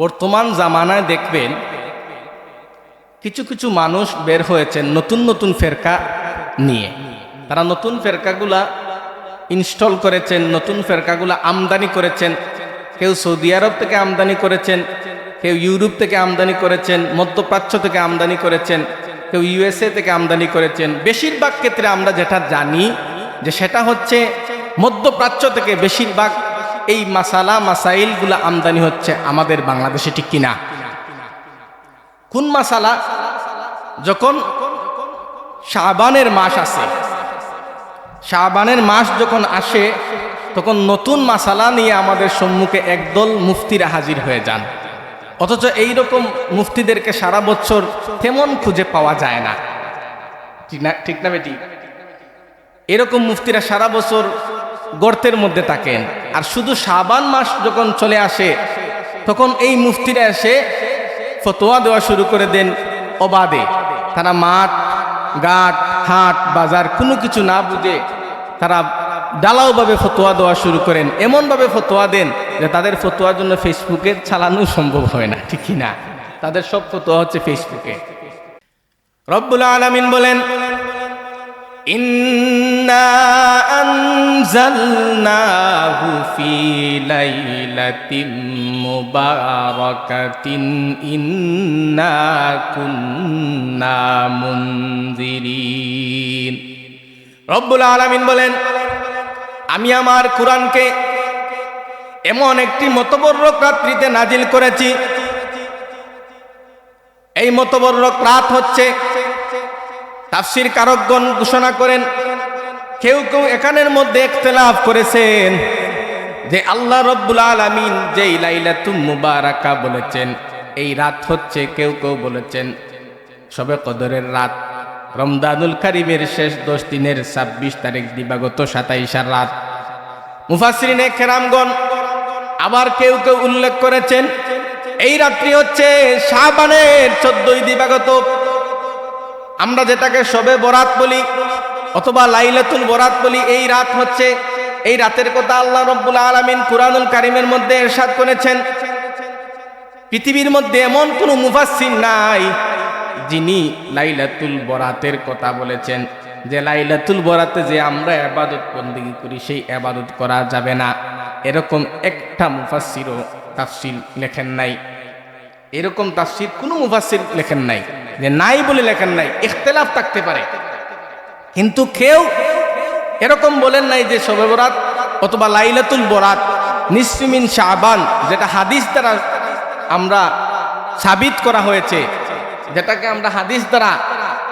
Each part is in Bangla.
বর্তমান জামানায় দেখবেন কিছু কিছু মানুষ বের হয়েছেন নতুন নতুন ফেরকা নিয়ে। তারা নতুন ফেরকাগুলা ইনস্টল করেছেন, নতুন ফেরকাগুলা আমদানি করেছেন। কেউ সৌদি আরব থেকে আমদানি করেছেন, কেউ ইউরোপ থেকে আমদানি করেছেন, মধ্যপ্রাচ্য থেকে আমদানি করেছেন, কেউ ইউএসএ থেকে আমদানি করেছেন। বেশিরভাগ ক্ষেত্রে আমরা যেটা জানি যে সেটা হচ্ছে মধ্যপ্রাচ্য থেকে বেশিরভাগ এই মাসালা, মাসাইলগুলা আমদানি হচ্ছে আমাদের বাংলাদেশে ঠিক কিনা? কোন মাসালা? যখন শাবানের মাস আসে, শাবানের মাস যখন আসে, তখন নতুন মাসালা নিয়ে আমাদের সম্মুখে একদল মুফতিরা হাজির হয়ে যান। অথচ এই রকম মুফতিদেরকে সারা বছর তেমন খুঁজে পাওয়া যায় না। ঠিক না ঠিক না বেটি? এরকম মুফতিরা সারা বছর গর্তের মধ্যে থাকেন। আর শুধু শাবান মাস যখন চলে আসে, তখন এই মুফতিরা এসে ফতোয়া দেওয়া শুরু করে দেন অবাধে। তারা মাঠ, ঘাট, হাট, বাজার কোনো কিছু না বুঝে তারা ডালাওভাবে ফতোয়া দেওয়া শুরু করেন। এমনভাবে ফতোয়া দেন যে তাদের ফতোয়ার জন্য ফেসবুকে চালানো সম্ভব হয় না, ঠিকই না। তাদের সব ফতোয়া হচ্ছে ফেসবুকে। রব্বুল আলামিন বলেন ইন্না আনজালনাহু ফি লাইলাতিন মুবারাকাতিন ইন্না কুন্না মুনজিরিন রব্বুল আলামিন বলেন আমি আমার কোরআনকে এমন একটি মতবর্রক রাত্রিতে নাজিল করেছি। এই মতবর্রক রাত হচ্ছে তাফসির কারকগণ ঘোষণা করেন কেউ কেউ এখানের মধ্যে একতলাফ করেছেন যে আল্লাহ রব্বুল আলামিন যেই লাইলাতুম মুবারাকা বলেছেন, এই রাত হচ্ছে কেউ কেউ বলেছেন সবে কদরের রাত। রমদানুল কারিমের শেষ দশ দিনের ছাব্বিশ তারিখ দিবাগত সাতাইশার রাত। মুফাসরিনে খেরামগণ আবার কেউ কেউ উল্লেখ করেছেন, এই রাত্রি হচ্ছে শাহবানের চোদ্দই দিবাগত। আমরা যেটাকে সবে বরাত বলি অথবা লাইলাতুল বরাত বলি, এই রাত হচ্ছে, এই রাতের কথা আল্লাহ রব্বুল আলমিন কুরআনুল কারিমের মধ্যে এরশাদ করেছেন। পৃথিবীর মধ্যে এমন কোনো মুফাসসির নাই, যিনি লাইলাতুল বরাতের কথা বলেছেন। যে লাইলাতুল বরাতে যে আমরা আবাদত বন্দিগি করি, সেই আবাদত করা যাবে না। এরকম একটা মুফাসসিরও তাফসিল লেখেন নাই। এরকম তাফসির কোনো মুফাসসির লেখেন নাই। যে নাই বলে লেখেন নাই, ইখতলাফ থাকতে পারে। কিন্তু কেউ এরকম বলেন নাই যে শবে বরাত অথবা লাইলাতুল বরাত নিসফিমিন শাহবান যেটা হাদিস দ্বারা আমরা সাবিত করা হয়েছে, যেটাকে আমরা হাদিস দ্বারা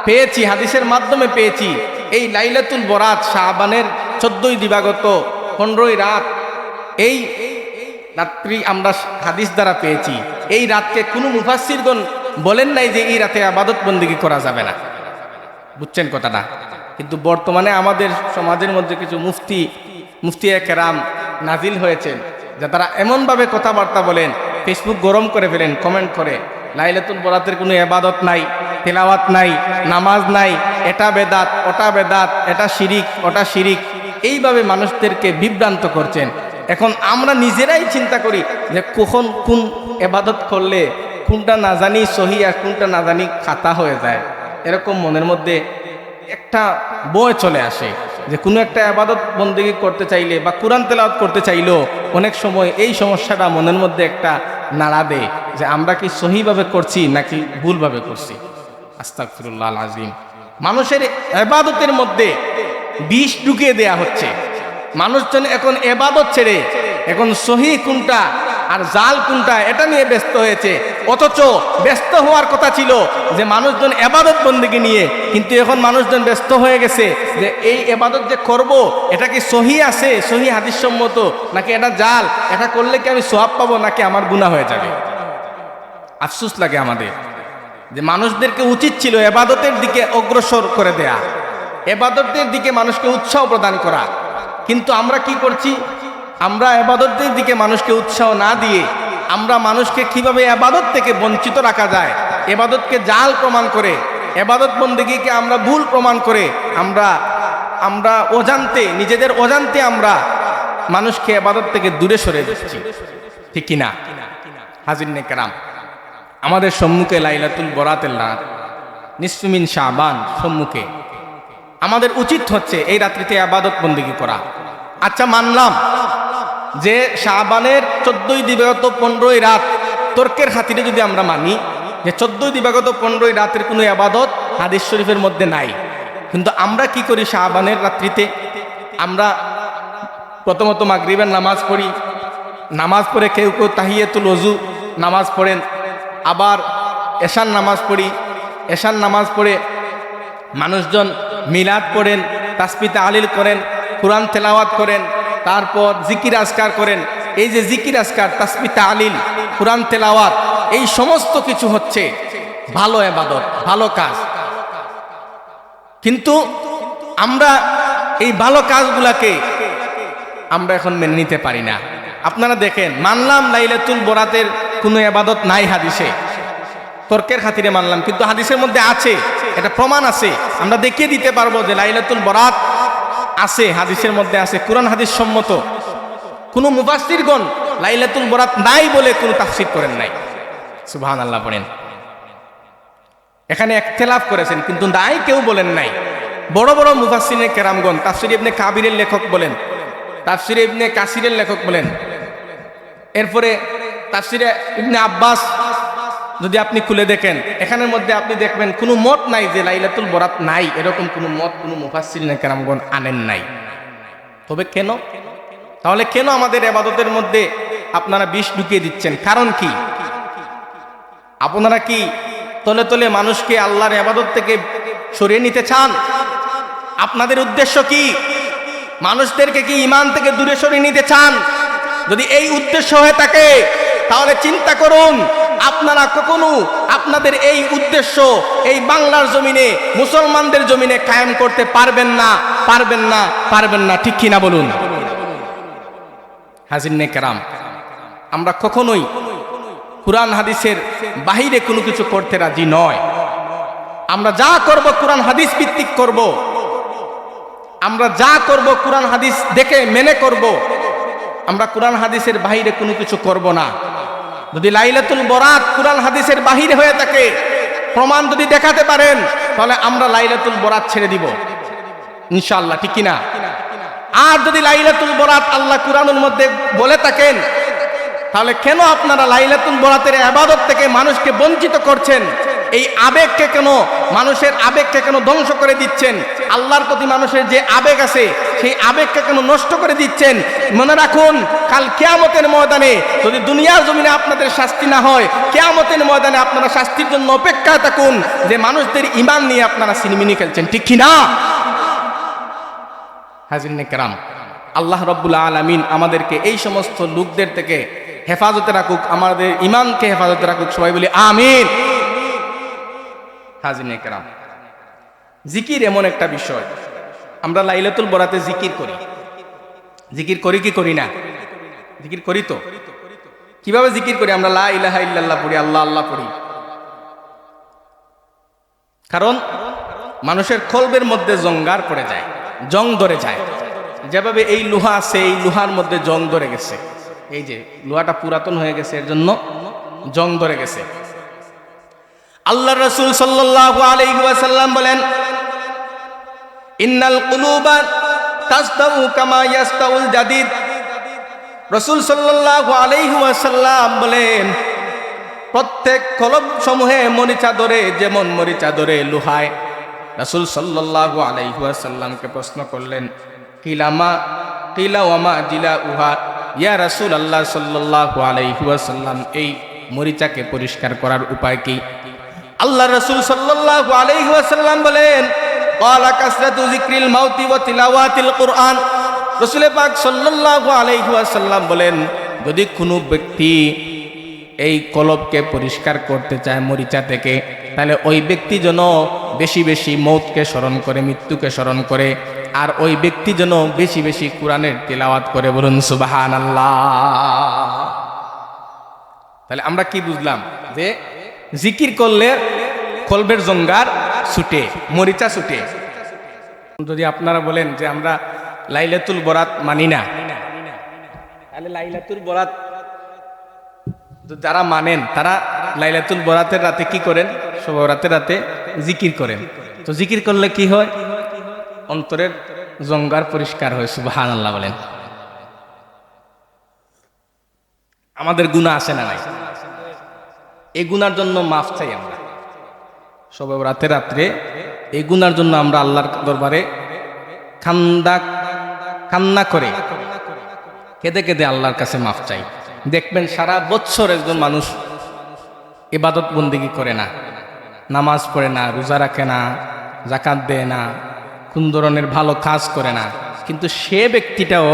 পেয়েছি, হাদিসের মাধ্যমে পেয়েছি, এই লাইলাতুল বরাত শাহবানের চোদ্দই দিবাগত পনেরোই রাত, এই রাত্রি আমরা হাদিস দ্বারা পেয়েছি। এই রাতকে কোনো মুফাসিরগণ বলেন নাই যে এই রাতে আবাদত বন্দিগি করা যাবে না। বুঝছেন কথাটা? কিন্তু বর্তমানে আমাদের সমাজের মধ্যে কিছু মুফতি মুফতি কেরাম নাজিল হয়েছেন, যা তারা এমনভাবে কথাবার্তা বলেন ফেসবুক গরম করে ফেলেন কমেন্ট করে। লাইলাতুল বরাতের কোনো এবাদত নাই, তেলাওয়াত নাই, নামাজ নাই, এটা বেদাত, ওটা বেদাত, এটা শিরিক, ওটা শিরিক। এইভাবে মানুষদেরকে বিভ্রান্ত করছেন। এখন আমরা নিজেরাই চিন্তা করি যে কখন কোন এবাদত করলে কোনটা না জানি সহি আর কোনটা না জানি খাতা হয়ে যায়। এরকম মনের মধ্যে একটা বয় চলে আসে যে কোনো একটা আবাদত বন্দেগি করতে চাইলে বা কোরআন তেলাওয়াত করতে চাইলেও অনেক সময় এই সমস্যাটা মনের মধ্যে একটা নাড়া দেয় যে আমরা কি সহিভাবে করছি নাকি ভুলভাবে করছি। আস্তাকফিরুল্লাহ আজিম মানুষের এবাদতের মধ্যে বিষ ঢুকিয়ে দেয়া হচ্ছে। মানুষজন এখন এবাদত ছেড়ে এখন সহি কোনটা আর জাল কোনটা, এটা নিয়ে ব্যস্ত হয়েছে। অথচ ব্যস্ত হওয়ার কথা ছিল যে মানুষজন এবাদত বন্দিকে নিয়ে, কিন্তু এখন মানুষজন ব্যস্ত হয়ে গেছে যে এই এবাদত যে করব, এটা কি সহি আছে, সহি হাদিসসম্মত, নাকি এটা জাল, এটা করলে কি আমি সোহাব পাবো, নাকি আমার গুণা হয়ে যাবে? আফসুস লাগে আমাদের যে মানুষদেরকে উচিত ছিল এবাদতের দিকে অগ্রসর করে দেয়া, এবাদতের দিকে মানুষকে উৎসাহ প্রদান করা। কিন্তু আমরা কি করছি? আমরা এবাদতের দিকে মানুষকে উৎসাহ না দিয়ে আমরা মানুষকে কীভাবে এবাদত থেকে বঞ্চিত রাখা যায়? এবাদতকে জাল প্রমাণ করে, এবাদত বন্দিগিকে আমরা ভুল প্রমাণ করে আমরা আমরা অজান্তে, নিজেদের অজান্তে আমরা মানুষকে এবাদত থেকে দূরে সরে দিচ্ছি। ঠিক কিনা? হাজির নেকেরাম আমাদের সম্মুখে লাইলাতুল বরাতের রাত নিসমিন শাহবান সম্মুখে। আমাদের উচিত হচ্ছে এই রাত্রিতে আবাদত বন্দিগি করা। আচ্ছা মানলাম যে শাহবানের চোদ্দই দিবাগত পনেরোই রাত তর্কের খাতিরে যদি আমরা মানি যে চোদ্দই দিবাগত পনেরোই রাতের কোনো আবাদত হাদিস শরীফের মধ্যে নাই। কিন্তু আমরা কি করি শাহবানের রাত্রিতে? আমরা প্রথমত মাগরিবের নামাজ পড়ি। নামাজ পড়ে কেউ কেউ তাহিয়াতুল অজু নামাজ পড়েন। আবার এশান নামাজ পড়ি। এশান নামাজ পড়ে মানুষজন মিলাদ পড়েন তাসপিতে আলিল করেন, কোরআন তেলাওয়াত করেন। তারপর জিকির আজকার করেন। এই যে জিকির আজকার তাসমিতা আলিল কোরআন, তেলাওয়াত, এই সমস্ত কিছু হচ্ছে ভালো এবাদত ভালো কাজ। কিন্তু আমরা এই ভালো কাজগুলাকে আমরা এখন মেনে নিতে পারি না। আপনারা দেখেন, মানলাম লাইলাতুল বরাতের কোনো এবাদত নাই হাদিসে। তর্কের খাতিরে মানলাম, কিন্তু হাদিসের মধ্যে আছে, এটা প্রমাণ আছে। আমরা দেখিয়ে দিতে পারব যে লাইলাতুল বরাত আছে, হাদিসের মধ্যে আছে, কোরআন হাদিস সম্মত। কোনো মুফাসিরগণ লাইলাতুল বরাত নাই বলে কোনো তাফসির করেন নাই। সুবহান আল্লাহ বলেন এখানে একতেলাফ করেছেন, কিন্তু নাই কেউ বলেন নাই। বড় বড় মুফাসিনের কেরামগণ, তাফসির ইবনে কাবিরের লেখক বলেন, তাফসির ইবনে কাসিরের লেখক বলেন। এরপরে তাফসিরে ইবনে আব্বাস যদি আপনি খুলে দেখেন, এখানের মধ্যে আপনি দেখবেন কোনো মত নাই যে লাইলাতুল বরাত নাই। এরকম কোনো মত কোনো মুফাসিরিনে কেরামগণ আনেন নাই। তবে কেন? তাহলে কেন আমাদের এবাদতের মধ্যে আপনারা বিষ ঢুকিয়ে দিচ্ছেন? কারণ কি? আপনারা কি তলে তলে মানুষকে আল্লাহর আবাদত থেকে সরিয়ে নিতে চান? আপনাদের উদ্দেশ্য কি? মানুষদেরকে কি ইমান থেকে দূরে সরিয়ে নিতে চান? যদি এই উদ্দেশ্য হয়ে থাকে তাহলে চিন্তা করুন, আপনারা কখনো আপনাদের এই উদ্দেশ্য এই বাংলার জমিনে, মুসলমানদের জমিনে কায়েম করতে পারবেন না পারবেন না পারবেন না, ঠিক কিনা বলুন? হাজির কেরাম, আমরা কখনোই কোরআন হাদিসের বাহিরে কোনো কিছু করতে রাজি নয়। আমরা যা করব কোরআন হাদিস ভিত্তিক করব। আমরা যা করব কোরআন হাদিস দেখে মেনে করব। আমরা কোরআন হাদিসের বাহিরে কোনো কিছু করব না। যদি লাইলাতুল বরাত কোরআন হাদিসের বাহিরে হয়ে থাকে, প্রমাণ যদি দেখাতে পারেন, তাহলে আমরা লাইলাতুল বরাত ছেড়ে দিব। ইনশাআল্লাহ, ঠিক কিনা? আর যদি লাইলাতুল বরাত আল্লাহ কোরআনের মধ্যে বলে থাকেন, তাহলে কেন আপনারা লাইলাতুল বরাতের আবাদত থেকে মানুষকে বঞ্চিত করছেন? এই আবেগকে কেন, মানুষের আবেগকে কেন ধ্বংস করে দিচ্ছেন? আল্লাহর প্রতি মানুষের যে আবেগ আছে, সেই আবেগকে কেন নষ্ট করে দিচ্ছেন? মনে রাখুন, কাল কেয়ামতের ময়দানে যদি দুনিয়ার জমিনে আপনাদের শাস্তি না হয়, কেয়ামতের ময়দানে আপনারা শাস্তির জন্য অপেক্ষায় থাকুন যে মানুষদের ইমান নিয়ে আপনারা সিনেমিনি খেলছেন। ঠিক কিনা হাজির কেরাম, আল্লাহ রব্বুল আলমিন আমাদেরকে এই সমস্ত লোকদের থেকে হেফাজতে রাখুক, আমাদের ইমানকে হেফাজতে রাখুক, সবাই বলি আমিন। হাজির কেরাম জিকির এমন একটা বিষয়। আমরা লাইলাতুল বরাতে জিকির করি। জিকির করি কি করি না? জিকির করি তো। কীভাবে জিকির করি? আমরা লা ইলাহা ইল্লাল্লাহ পড়ি, আল্লাহ আল্লাহ পড়ি। কারণ মানুষের কলবের মধ্যে জঙ্গার পড়ে যায়, জং ধরে যায়। যেভাবে এই লোহা আছে, এই লোহার মধ্যে জং ধরে গেছে। এই যে লোহাটা পুরাতন হয়ে গেছে, এর জন্য জং ধরে গেছে। আল্লাহ রসুল সাল্লাল্লাহু আলাইহি ওয়াসাল্লাম বলেন ইন্নাল কুলুবা তাসদাউ কামা ইয়াস্তাউল জাদিদ। রসুল সাল্লাল্লাহু আলাইহি ওয়াসাল্লাম বলেন, প্রত্যেক কলব সমূহে মরিচা ধরে, যেমন মরিচা ধরে লোহায়। রাসুল সাল্লাল্লাহু আলাইহি ওয়াসাল্লামকে প্রশ্ন করলেন কিলামা কিলা ওয়ামা জিলা উহা? ইয়া রাসূল আল্লাহ সাল্লাল্লাহু আলাইহি ওয়াসাল্লাম, এই মরিচাকে পরিষ্কার করার উপায় কি? আল্লাহ রাসূল সাল্লাল্লাহু আলাইহি ওয়াসাল্লাম বলেন ক্বালা কাসরাতু যিকরিল মাউতি ওয়া তিলাওয়াতিল কুরআন পাক সাল্লাল্লাহু আলাইহি ওয়াসাল্লাম বলেন, যদি কোনো ব্যক্তি এই কলবকে পরিষ্কার করতে চায় মরিচা থেকে, তাহলে ওই ব্যক্তি যেন বেশি বেশি মৌতকে স্মরণ করে, মৃত্যুকে স্মরণ করে, আর ওই ব্যক্তি যেন বেশি বেশি কোরআনের তেলাওয়াত করে। বলুন সুবাহান আল্লাহ তাহলে আমরা কি বুঝলাম? যে জিকির করলে কলবের জঙ্গার ছুটে, মরিচা ছুটে। যদি আপনারা বলেন যে আমরা লাইলাতুল বরাত মানি না, তাহলে লাইলাতুল বরাত যারা মানেন, তারা লাইলাতুল বরাতের রাতে কি করেন? রাতের রাতে জিকির করেন। তো জিকির করলে কি হয়? অন্তরের জঙ্গার পরিষ্কার হয় সুবাহান আল্লাহ বলেন। আমাদের গুণা আসে না নাই? এই গুনার জন্য মাফ চাই আমরা। সবে রাতে রাত্রে এই গুনার জন্য আমরা আল্লাহর দরবারে খান্দা কান্না করে, কেঁদে কেঁদে আল্লাহর কাছে মাফ চাই। দেখবেন সারা বছর একজন মানুষ ইবাদত বন্দিগি করে না। নামাজ পড়ে না, রোজা রাখে না জাকাত দেয় না, কোন ধরনের ভালো কাজ করে না। কিন্তু সে ব্যক্তিটাও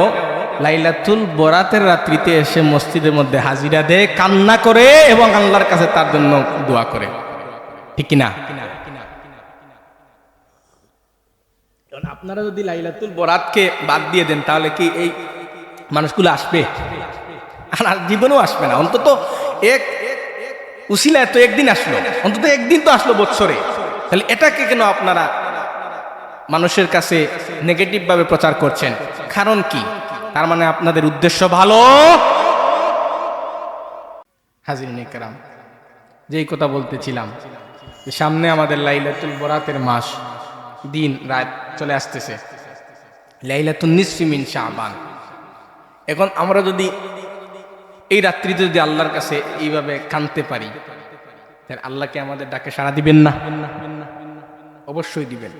লাইলাতুল বরাতের রাত্রিতে এসে মসজিদের মধ্যে হাজিরা দেয়, কান্না করে এবং আল্লাহর কাছে তার জন্য দোয়া করে। ঠিক কিনা? আপনারা যদি লাইলাতুল বরাতকে বাদ দিয়ে দেন, তাহলে কি এই মানুষগুলো আসবে? আর জীবনেও আসবে না। অন্তত এক উসিলায় তো একদিন আসলো। অন্তত একদিন তো আসলো বৎসরে। তাহলে এটাকে কেন আপনারা মানুষের কাছে নেগেটিভ ভাবে প্রচার করছেন? কারণ কি? তার মানে আপনাদের উদ্দেশ্য ভালো? হাজির নেকরাম যেই কথা বলতেছিলাম সামনে আমাদের লাইলাতুল বরাতের মাস, দিন, রাত চলে আসতেছে। লাইলাতুল নিসফি মিন শাবান। এখন আমরা যদি এই রাত্রিতে যদি আল্লাহর কাছে এইভাবে কানতে পারি, তাহলে আল্লাহকে আমাদের ডাকে সাড়া দিবেন না? অবশ্যই দিবেন।